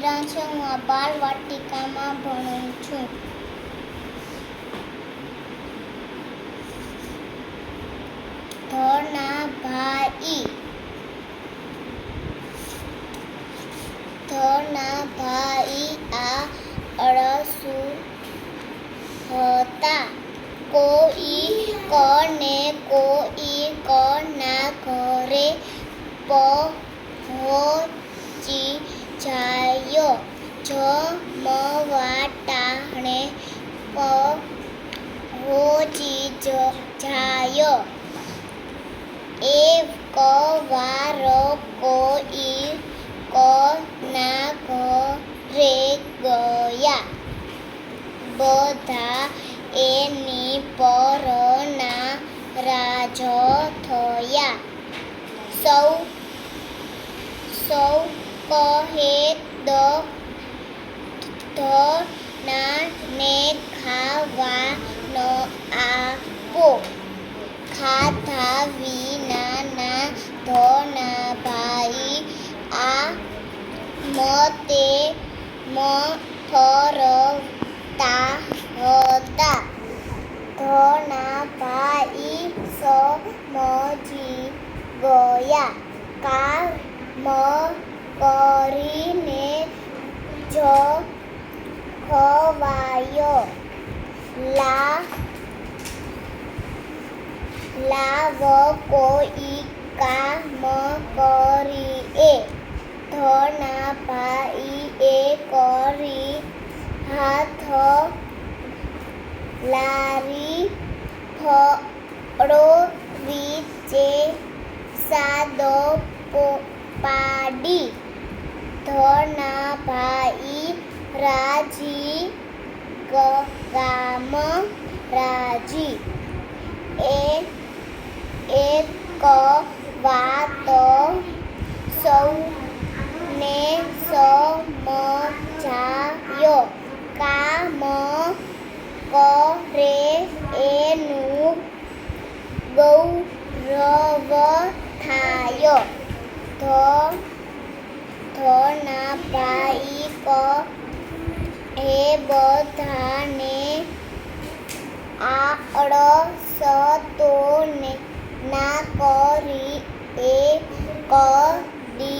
વિરાન છે હું આ બાળ વાટિકામાં ભણું છું ધોના ભાઈ ધોના ભાઈ આ અળસુ હતા કોઈ કને કોઈ કના ઘરે પહોંચી જાયો જમવા ટાણે પહોંચી જ- જાયો. એક વાર કોઈ ના ઘરે ગયા. બધા એની પરના રાજ થયા. સૌ સૌ કહે દ ખાધા વિનાના ધોના ભાઈ આ મતે મ ફરતા હતા ધોના ભાઈ સમજી ગયા કામ કરીને જ ખવાયો લા લાવ કોઈ કામ કરીએ ધોના ભાઈએ કરી હાથ લારી ફળો વિચે સાદો પાડી. ધના ભાઈ રાજી ગામ રાજી. એ એક વાત સૌને સમજાયો કામ કરે એનું ગૌરવ થાય ધો ધોના ભાઈ કહે બધાને આળસતોને ના ক ডি